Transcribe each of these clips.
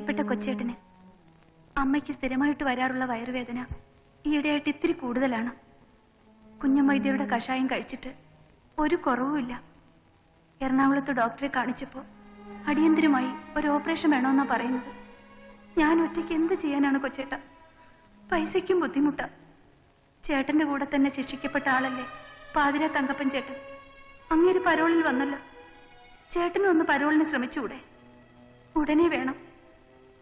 പ്രിയപ്പെട്ട കൊച്ചേട്ടന്. അമ്മയ്ക്ക് സ്ഥിരമായിട്ട് വരാറുള്ള വയറുവേദന ഈയിടെയായിട്ട് ഇത്തിരി കൂടുതലാണ്. കുഞ്ഞമ്മൈദ്യയുടെ കഷായം കഴിച്ചിട്ട് ഒരു കുറവുമില്ല എറണാകുളത്ത് ഡോക്ടറെ കാണിച്ചപ്പോൾ അടിയന്തിരമായി ഒരു ഓപ്പറേഷൻ വേണമെന്നാ പറയുന്നത്. ഞാൻ ഒറ്റയ്ക്ക് എന്ത് ചെയ്യാനാണ് കൊച്ചേട്ട? പൈസയ്ക്കും ബുദ്ധിമുട്ട. ചേട്ടന്റെ കൂടെ തന്നെ ശിക്ഷിക്കപ്പെട്ട ആളല്ലേ പാതിര തങ്കപ്പൻ ചേട്ടൻ? അങ്ങേര് പരോളിൽ വന്നല്ലോ. ചേട്ടനും ഒന്ന് പരോളിന് ശ്രമിച്ചുകൂടെ ഉടനെ വേണം.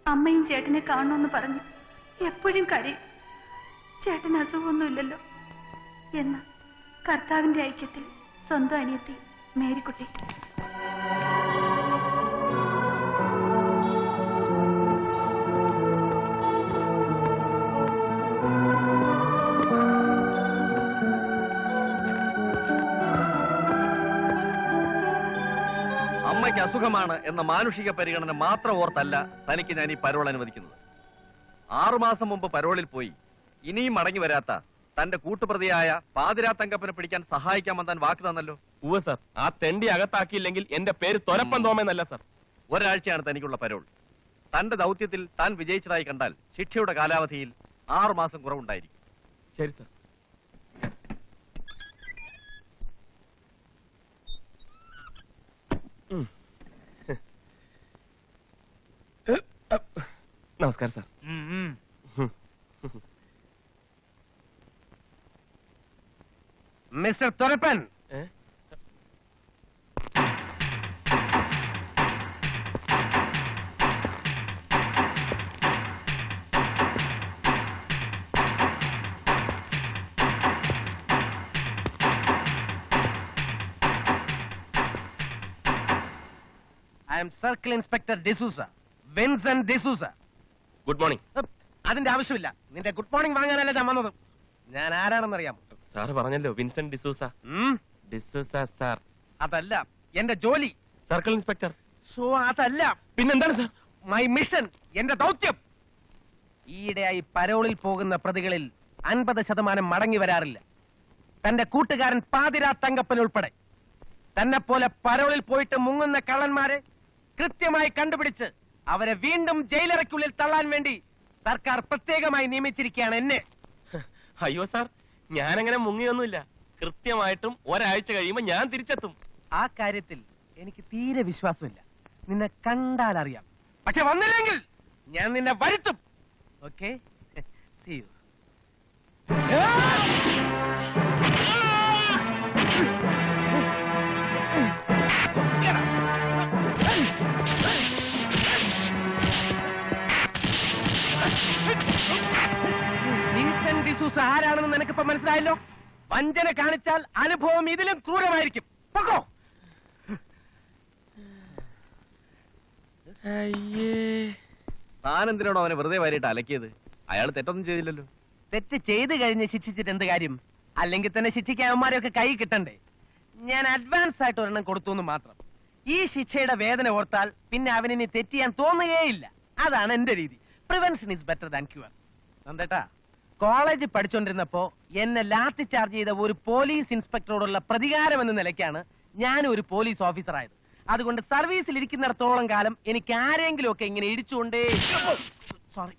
അമ്മയും ചേട്ടനെ കാണണമെന്ന് പറഞ്ഞു എപ്പോഴും കരയും. ചേട്ടന് അസുഖമൊന്നുമില്ലല്ലോ. എന്ന് കർത്താവിന്റെ ഐക്യത്തിൽ സ്വന്തം അനിയത്തി മേരിക്കുട്ടി. അമ്മയ്ക്ക് അസുഖമാണ് എന്ന മാനുഷിക പരിഗണന മാത്രം ഓർത്തല്ല തനിക്ക് ഞാൻ ഈ പരോൾ അനുവദിക്കുന്നത്. ആറുമാസം മുമ്പ് പരോളിൽ പോയി. ഇനിയും മടങ്ങി വരാത്ത തന്റെ കൂട്ടുപ്രതിയായ പാതിരാ തങ്കപ്പനെ പിടിക്കാൻ സഹായിക്കാമെന്ന് താൻ വാക്ക് തന്നല്ലോ? ഉവ സർ. ആ തെണ്ടി അകത്താക്കിയില്ലെങ്കിൽ എന്റെ പേര് തൊരപ്പൻ തോമെന്നല്ല സർ. ഒരാഴ്ചയാണ് തനിക്കുള്ള പരോൾ. തന്റെ ദൗത്യത്തിൽ താൻ വിജയിച്ചതായി കണ്ടാൽ ശിക്ഷയുടെ കാലാവധിയിൽ ആറുമാസം കുറവുണ്ടായിരിക്കും. ശരി സർ. നമസ്കാരം സാർ മിസ്റ്റർ തൊരപ്പൻ ഏ? I'm circle inspector D'Souza. Good morning. അതിന്റെ ആവശ്യമില്ല. നിന്റെ ഗുഡ് മോർണിംഗ് വാങ്ങാനല്ല ഞാൻ വന്നത്? ഞാൻ ആരാണെന്നറിയാമോ? സാർ പറഞ്ഞല്ലോ വിൻസെന്റ് ഡിസൂസ. ഡിസൂസ സാർ. അതല്ല എന്റെ ജോലി. Circle inspector. സോ അതല്ല. പിന്നെന്താണ് സാർ? മൈ മിഷൻ എന്റെ ദൗത്യം. ഈയിടെയായി പരോളിൽ പോകുന്ന പ്രതികളിൽ അൻപത് ശതമാനം മടങ്ങി വരാറില്ല. തന്റെ കൂട്ടുകാരൻ പാതിരാ തങ്കപ്പൻ ഉൾപ്പെടെ. തന്നെ പോലെ പരോളിൽ പോയിട്ട് മുങ്ങുന്ന കള്ളന്മാരെ കൃത്യമായി കണ്ടുപിടിച്ച് അവരെ വീണ്ടും ജയിലറയ്ക്കുള്ളിൽ തള്ളാൻ വേണ്ടി സർക്കാർ പ്രത്യേകമായി നിയമിച്ചിരിക്കുകയാണ് എന്നെ. അയ്യോ സാർ ഞാനങ്ങനെ മുങ്ങിയൊന്നുമില്ല. കൃത്യമായിട്ടും ഒരാഴ്ച കഴിയുമ്പോൾ ഞാൻ തിരിച്ചെത്തും. ആ കാര്യത്തിൽ എനിക്ക് തീരെ വിശ്വാസമില്ല. നിന്നെ കണ്ടാൽ അറിയാം പക്ഷെ വന്നില്ലെങ്കിൽ ഞാൻ നിന്നെ വരുത്തും. ഓക്കെ? സി യു ഡിസൂസ ആരാണെന്ന് നിനക്കിപ്പോ മനസ്സിലായല്ലോ? വഞ്ചന കാണിച്ചാൽ അനുഭവം ഇതിലും ക്രൂരമായിരിക്കും. പൊക്കോ. താൻ എന്തിനാണോ അവനെ വെറുതെ വാരിയിട്ട് അലക്കിയത്? അയാൾ തെറ്റൊന്നും ചെയ്തില്ലല്ലോ. തെറ്റ് ചെയ്ത് കഴിഞ്ഞ് ശിക്ഷിച്ചിട്ട് എന്ത് കാര്യം? അല്ലെങ്കിൽ തന്നെ ശിക്ഷിക്കാൻ അവന്മാരെയൊക്കെ കൈ കിട്ടണ്ടേ? ഞാൻ അഡ്വാൻസ് ആയിട്ട് ഒരെണ്ണം കൊടുത്തു എന്ന് മാത്രം. ഈ ശിക്ഷയുടെ വേദന ഓർത്താൽ പിന്നെ അവനിനി തെറ്റിയാൻ തോന്നുകയേ ഇല്ല അതാണ് എന്റെ രീതി. Prevention is better than cure നന്ദേട്ടാ college പഠിച്ചോണ്ടിരുന്നപ്പോ എന്നെ ലാത്തി ചാർജ് ചെയ്ത ഒരു പോലീസ് ഇൻസ്പെക്ടറോടുള്ള പ്രതികാരം എന്ന നിലയ്ക്കാണ് ഞാൻ ഒരു പോലീസ് ഓഫീസർ ആയത് അതുകൊണ്ട് സർവീസിൽ ഇരിക്കുന്നിടത്തോളം കാലം എനിക്ക് ആരെങ്കിലും ഒക്കെ ഇങ്ങനെ ഇടിച്ചുകൊണ്ടേ sorry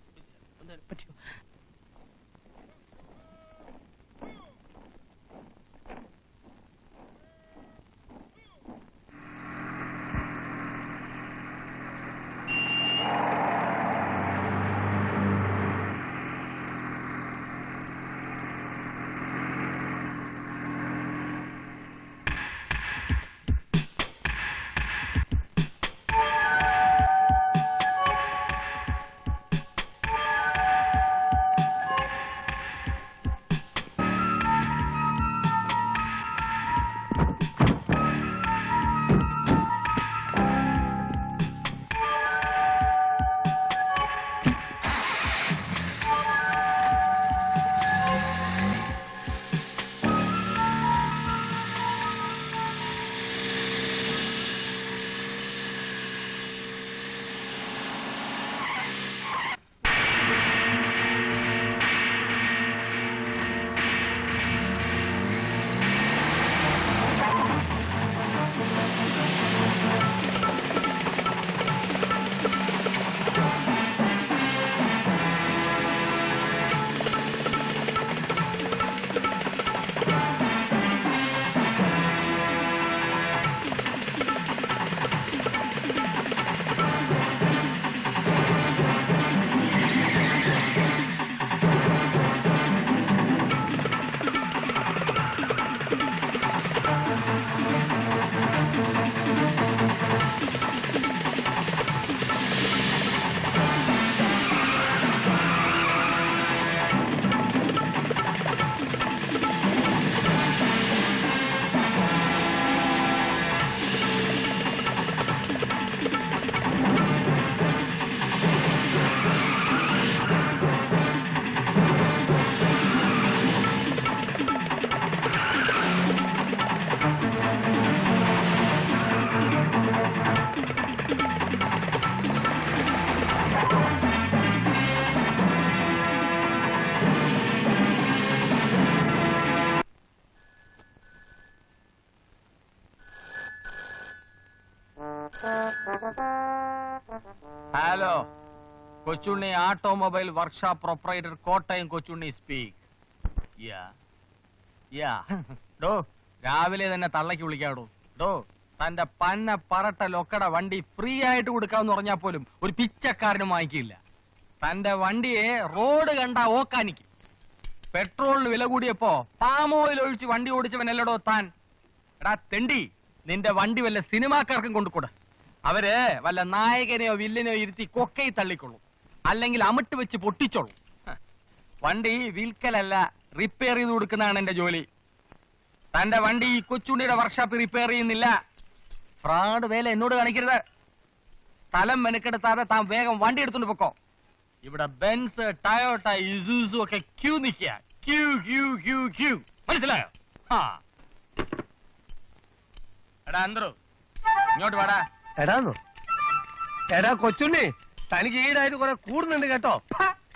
Kochunni automobile workshop proprietor Kottayam Kochunni speak. Yeah. Yeah. ഡോ രാവിലെ തന്നെ തള്ളക്ക് വിളിക്കാടോ ഡോ തന്റെ പന്ന പറട്ട ലൊക്കട വണ്ടി ഫ്രീ ആയിട്ട് കൊടുക്കാന്ന് പറഞ്ഞാൽ പോലും ഒരു പിച്ചക്കാരനും വാങ്ങിക്കില്ല. തന്റെ വണ്ടിയെ റോഡ് കണ്ട ഓക്കാനിക്ക്. പെട്രോളിന് വില കൂടിയപ്പോ പാം ഓയിൽ ഒഴിച്ച് വണ്ടി ഓടിച്ചവനല്ലടോ താൻ. എടാ തെണ്ടി നിന്റെ വണ്ടി വല്ല സിനിമാക്കാർക്കും കൊണ്ടുകൂടെ അവർ വല്ല നായകനെയോ വില്ലനെയോ ഇരുത്തി കൊക്കയിൽ തള്ളിക്കൊള്ളും. അല്ലെങ്കിൽ അമിട്ട് വെച്ച് പൊട്ടിച്ചോളൂ. വണ്ടി വിൽക്കലല്ല റിപ്പയർ ചെയ്ത് കൊടുക്കുന്നതാണ് എന്റെ ജോലി. തന്റെ വണ്ടി ഈ കൊച്ചുണ്ണിയുടെ വർക്ക്ഷോപ്പ് റിപ്പയർ ചെയ്യുന്നില്ല. ഫ്രാഡ് വേല എന്നോട് കാണിക്കരുത്. സ്ഥലം മെനക്കെടുത്താതെ താൻ വേഗം വണ്ടി എടുത്തുകൊണ്ട് പൊക്കോ. ഇവിടെ ബെൻസ് ടയോട്ട ഇസൂസു ഒക്കെ ക്യൂ നിൽക്കുക. Queue queue queue queue. മനസ്സിലായോ? ആ എടാ അന്തരു ഇങ്ങോട്ട് വാടാ. എടാന്നോ എടാ കൊച്ചുണ്ണി. തനിക്ക് ഈടായിട്ട് കുറെ കൂടുന്നുണ്ട് കേട്ടോ.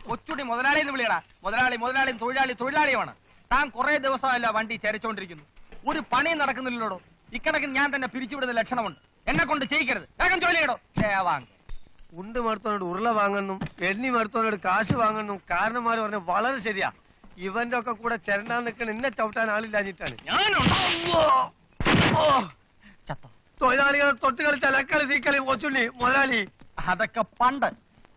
കൊച്ചുടി മുതലാളി എന്ന് വിളിയടാ. മുതലാളി മുതലാളി തൊഴിലാളി തൊഴിലാളിയുമാണ്. താൻ കുറെ ദിവസമല്ല വണ്ടി ചരച്ചോണ്ടിരിക്കുന്നു. ഒരു പണി നടക്കുന്നില്ലല്ലോ ഇക്കണക്കിന് ഞാൻ തന്നെ പിരിച്ചുവിടുന്ന ലക്ഷണമുണ്ട്. എന്നെ കൊണ്ട് ചെയ്യിക്കരുത്. വേഗം ജോലി വാങ്ങ. ഉണ്ട് മടുത്തോനോട് ഉരുള വാങ്ങുന്നു എണ്ണി മടുത്തോനോട് കാശ് വാങ്ങുന്നു. കാരണന്മാര് പറഞ്ഞ വളരെ ശരിയാ. ഇവന്റെ ഒക്കെ കൂടെ ചെരണ്ടാൻ നിൽക്കണ എന്നെ ചവിട്ടാൻ ആളില്ലാഞ്ഞിട്ടാണ്. തൊഴിലാളികളെ തൊട്ടുകളി തലക്കളി തീക്കളി കൊച്ചുണ്ണി മുതലാളി. അതൊക്കെ പണ്ട്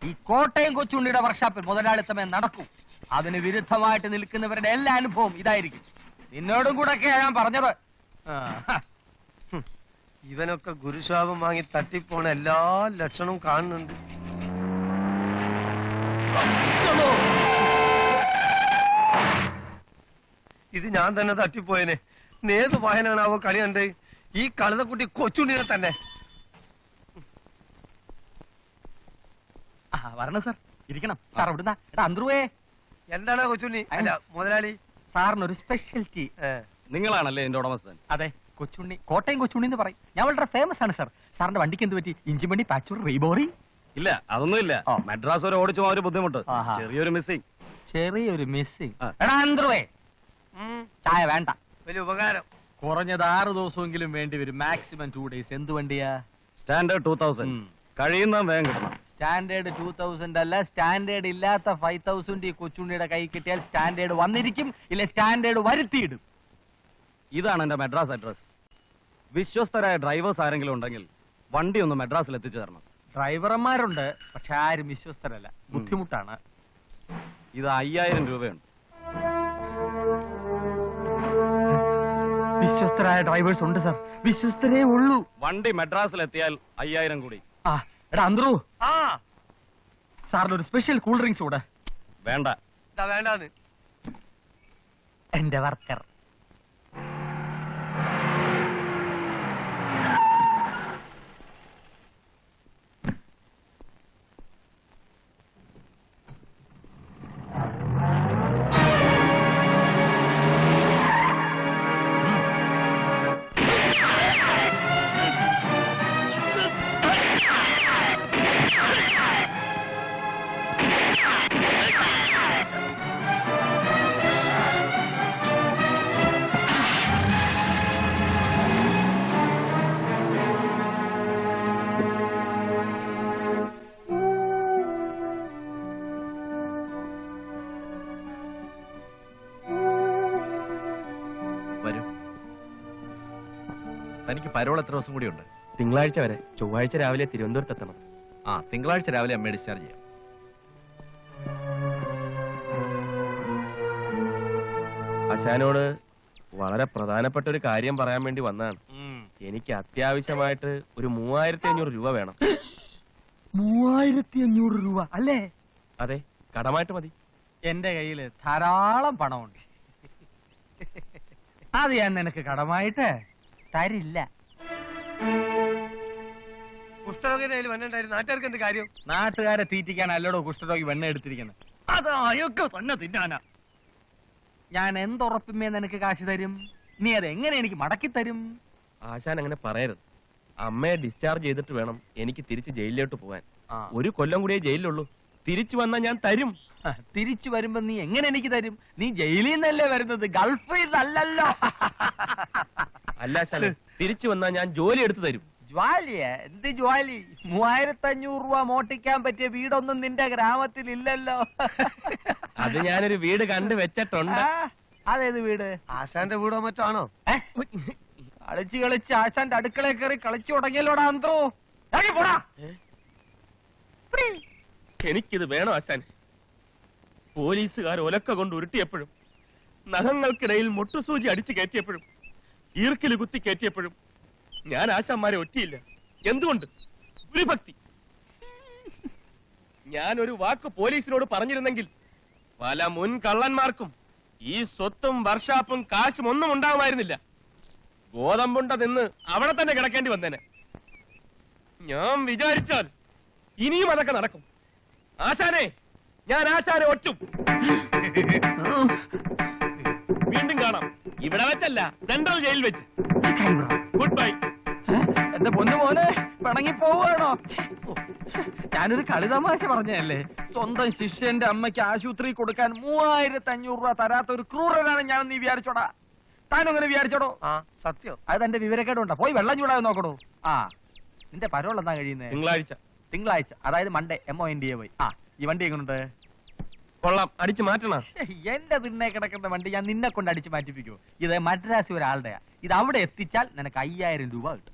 ഈ കോട്ടയം കൊച്ചുണ്ണിയുടെ വർഷാപ്പിൽ മുതലാളിത്തമേ നടക്കും. അതിന് വിരുദ്ധമായിട്ട് നിൽക്കുന്നവരുടെ എല്ലാ അനുഭവം ഇതായിരിക്കും. നിന്നോടും കൂടെ ഞാൻ പറഞ്ഞത്. ഇവനൊക്കെ ഗുരുശാപം വാങ്ങി തട്ടിപ്പോണ എല്ലാ ലക്ഷണവും കാണുന്നുണ്ട്. ഇത് ഞാൻ തന്നെ തട്ടിപ്പോയനെ. നേത് വായനാണാവോ കളി കണ്ട് ഈ കളിതക്കുട്ടി കൊച്ചുണ്ണിനെ തന്നെ. വരണം സാർ ഇരിക്കണം. സാർ അവിടുന്ന്. എടാ അന്ത്രുവേ. എന്താണ് കൊച്ചുണ്ണി? അല്ല മുതലാളി. സാറിന് ഒരു സ്പെഷ്യാലിറ്റി നിങ്ങളാണല്ലേ എന്റെ ഉടമസ്ഥൻ? അതെ കൊച്ചുണ്ണി. കോട്ടയം കൊച്ചുണ്ണി എന്ന് പറയും. ഞാൻ വളരെ ഫേമസ് ആണ് സാർ സാറിന്റെ വണ്ടിക്ക് എന്ത് പറ്റി? ഇഞ്ചിമണി പാച്ചൂർ റീബോറി ഇല്ല അതൊന്നും ഇല്ല. മദ്രാസ് വരെ ഓടിച്ചു പോകാൻ ഒരു ബുദ്ധിമുട്ട്. ചെറിയൊരു മിസ്സിംഗ് ചെറിയൊരു മിസ്സിംഗ്. എടാ അന്ത്രുവേ. ചായ വേണ്ട. വലിയ ഉപകാരം. കുറഞ്ഞത് ആറ് ദിവസമെങ്കിലും വേണ്ടി വരും. മാക്സിമം ടു ഡേയ്സ് എന്ത് വണ്ടിയാ? Standard two thousand. കഴിയുന്ന വേഗം കിട്ടണം. സ്റ്റാൻഡേർഡ് ടൂ തൗസൻഡ് അല്ല സ്റ്റാൻഡേർഡ് ഇല്ലാത്ത ഫൈവ് തൗസൻഡ് ഈ കൊച്ചുണ്ണിയുടെ കൈ കിട്ടിയാൽ സ്റ്റാൻഡേർഡ് വന്നിരിക്കും ഇല്ല സ്റ്റാൻഡേർഡ് വരുത്തിയിടും. ഇതാണ് എന്റെ മദ്രാസ് അഡ്രസ് വിശ്വസ്തരായ ഡ്രൈവേഴ്സ് ആരെങ്കിലും ഉണ്ടെങ്കിൽ വണ്ടി ഒന്ന് മദ്രാസിൽ എത്തിച്ചു തരണം. ഡ്രൈവർമാരുണ്ട് പക്ഷെ ആരും വിശ്വസ്തരല്ല. ബുദ്ധിമുട്ടാണ്. ഇത് അയ്യായിരം രൂപയുണ്ട്. വിശ്വസ്തരായ ഡ്രൈവേഴ്സ് ഉണ്ട് സർ വിശ്വസ്തരേ ഉള്ളൂ. വണ്ടി മദ്രാസിൽ എത്തിയാൽ അയ്യായിരം കൂടി. ആ എടാ അന്ത്രു. ആ. സാറിന് ഒരു സ്പെഷ്യൽ കൂൾ ഡ്രിങ്ക്സ് കൂടെ. വേണ്ട. വേണ്ടാന്ന്. എന്റെ വർക്കർ തനിക്ക് പരോൾ എത്ര ദിവസം കൂടിയുണ്ട്? തിങ്കളാഴ്ച വരെ. ചൊവ്വാഴ്ച രാവിലെ തിരുവനന്തപുരത്ത് എത്തണം. ആ തിങ്കളാഴ്ച രാവിലെ അമ്മയെ ഡിസ്ചാർജ് ചെയ്യാം. അശാനോട് വളരെ പ്രധാനപ്പെട്ട ഒരു കാര്യം പറയാൻ വേണ്ടി വന്നതാണ്. എനിക്ക് അത്യാവശ്യമായിട്ട് ഒരു മൂവായിരത്തി അഞ്ഞൂറ് രൂപ വേണം. മൂവായിരത്തി അഞ്ഞൂറ് രൂപ അല്ലേ? അതെ കടമായിട്ട് മതി. എന്റെ കയ്യിൽ ധാരാളം പണമുണ്ട്. അത് ഞാൻ നിനക്ക് കടമായിട്ട് തരില്ല. കയ്യിൽ നാട്ടുകാർക്ക് എന്ത് കാര്യം? നാട്ടുകാരെ തീറ്റിക്കാൻ അല്ലടോ കുഷ്ഠരോഗി വെണ്ണ എടുത്തിരിക്കുന്നത്. അത് അയൊക്കെ തന്നെ തിന്നാനാ. ഞാൻ എന്തുറപ്പിമേ നിനക്ക് കാശ് തരും? നീ അത് എങ്ങനെ എനിക്ക് മടക്കി തരും? ആശാൻ അങ്ങനെ പറയരുത്. അമ്മയെ ഡിസ്ചാർജ് ചെയ്തിട്ട് വേണം എനിക്ക് തിരിച്ച് ജയിലിലോട്ട് പോകാൻ. ആ. ഒരു കൊല്ലം കൂടിയേ ജയിലിലുള്ളൂ. തിരിച്ചു വന്നാൽ ഞാൻ തരും. തിരിച്ചു വരുമ്പോ നീ എങ്ങനെ എനിക്ക് തരും? നീ ജയിലിൽ നിന്നല്ലേ വരുന്നത്. ഗൾഫിൽ നിന്നല്ലല്ലോ. അല്ല ശല തിരിച്ചു വന്നാൽ ഞാൻ ജോലി എടുത്തു തരും. ജ്വാലിയ? എന്ത് ജ്വാലി? മൂവായിരത്തി അഞ്ഞൂറ് രൂപ മോട്ടിക്കാൻ പറ്റിയ വീടൊന്നും നിന്റെ ഗ്രാമത്തിൽ ഇല്ലല്ലോ. അത് ഞാനൊരു വീട് കണ്ടു വെച്ചിട്ടുണ്ട്. ആ, അതേത് വീട്? ആശാന്റെ വീടോ മറ്റോ ആണോ? ഏ? കളിച്ച് കളിച്ച് ആശാന്റെ അടുക്കളയിൽ കയറി കളിച്ചു തുടങ്ങിയല്ലോടാ അന്ത്രോ. ഇറങ്ങി പോടാ. എനിക്കിത് വേണം ആശാൻ പോലീസുകാർ ഒലക്ക കൊണ്ട് ഉരുട്ടിയപ്പോഴും നഖങ്ങൾക്കിടയിൽ മുട്ടുസൂചി അടിച്ചു കയറ്റിയപ്പോഴും ഈർക്കിൽ കുത്തി കയറ്റിയപ്പോഴും ഞാൻ ആശാന്മാരെ ഒറ്റിയില്ല. എന്തുകൊണ്ട്? ഗുരുഭക്തി ഞാൻ ഒരു വാക്ക് പോലീസിനോട് പറഞ്ഞിരുന്നെങ്കിൽ പല മുൻ കള്ളന്മാർക്കും ഈ സ്വത്തും വർഷാപ്പും കാശും ഒന്നും ഉണ്ടാകുമായിരുന്നില്ല ഗോതമ്പുണ്ട നിന്ന് അവിടെ തന്നെ കിടക്കേണ്ടി വന്നേനെ. ഞാൻ വിചാരിച്ചാൽ ഇനിയും അതൊക്കെ നടക്കും. ആശാനെ ഞാൻ ആശാനെ ഒറ്റും വീണ്ടും കാണാം. ഇവിടെ വെച്ചല്ല സെൻട്രൽ ജയിലിൽ വെച്ച്. ഗുഡ് ബൈ എന്റെ പൊന്നു മോനെ പിണങ്ങി പോവുകയാണോ? ഞാനൊരു കളിതമാശ പറഞ്ഞല്ലേ സ്വന്തം ശിഷ്യന്റെ അമ്മയ്ക്ക് ആശുപത്രി കൊടുക്കാൻ മൂവായിരത്തി അഞ്ഞൂറ് രൂപ തരാത്ത ഒരു ക്രൂരനാണ് ഞാൻ നീ വിചാരിച്ചോടാ? താനങ്ങനെ വിചാരിച്ചോടോ? ആ സത്യം. അത് എന്റെ വിവരക്കേടുണ്ടാ പോയി വെള്ളം ചൂടാതെ നോക്കണോ. ആ നിന്റെ പരോൾ എന്താ കഴിയുന്നത് തിങ്കളാഴ്ച. തിങ്കളാഴ്ച അതായത് Monday M O N D A Y ആ ഈ വണ്ടി എങ്ങനെയുണ്ട് കൊള്ളാം. അടിച്ചു മാറ്റണം. എന്റെ തിണ്ണെ കിടക്കുന്ന വണ്ടി ഞാൻ നിന്നെ കൊണ്ട് അടിച്ചു മാറ്റിപ്പിക്കൂ ഇത് മദ്രാസി ഒരാളുടെയാ. ഇത് അവിടെ എത്തിച്ചാൽ നിനക്ക് അയ്യായിരം രൂപ കിട്ടും.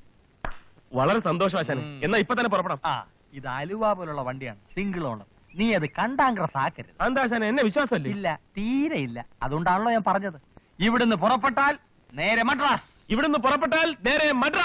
വളരെ സന്തോഷം എന്നാ ഇപ്പൊ തന്നെ പുറപ്പെടാം. ആ ഇത് അലുവ പോലുള്ള വണ്ടിയാണ്. സിംഗിൾ ഓണർ നീ അത് കണ്ടാങ്ക്രസ് ആക്കരുത്. എന്താ എന്നെ വിശ്വാസമല്ലേ? ഇല്ല തീരെ ഇല്ല. അതുകൊണ്ടാണല്ലോ ഞാൻ പറഞ്ഞത്. ഇവിടുന്ന് പുറപ്പെട്ടാൽ നേരെ മദ്രാസ്. ഇവിടുന്ന് പുറപ്പെട്ടാൽ നേരെ മദ്രാസ്.